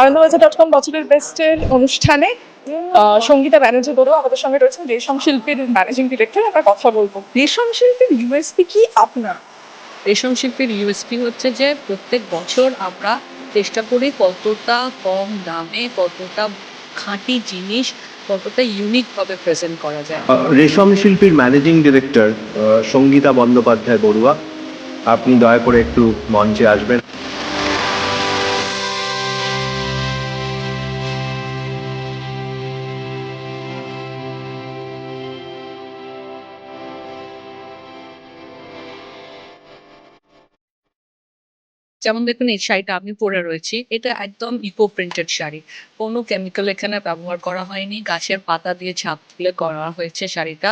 Anandabazar dot com বছরের বেস্টের অনুষ্ঠানে সঙ্গীতা ব্যানার্জি বড়ুয়া আমাদের সঙ্গে রয়েছেন। রেশম শিল্পীর ম্যানেজিং ডিরেক্টর আমরা কথা বলব। রেশম শিল্পীর ইউএসপি কি আপনার? রেশম শিল্পের ইউএসপি হচ্ছে যে প্রত্যেক বছর আমরা চেষ্টা করি কতটা কম দামে কতটা খাঁটি জিনিস কতটা ইউনিকভাবে প্রেজেন্ট করা যায়। রেশম শিল্পীর ম্যানেজিং ডিরেক্টর সঙ্গীতা বন্দ্যোপাধ্যায় বড়ুয়া আপনি দয়া করে একটু মঞ্চে আসবেন। যেমন দেখুন, এই শাড়িটা আমি পরে রয়েছি। এটা একদম ইকো প্রিন্টেড শাড়ি। কোনো কেমিক্যাল এখানে ব্যবহার করা হয়নি। গাছের পাতা দিয়ে ছাপ তুলে করা হয়েছে শাড়িটা।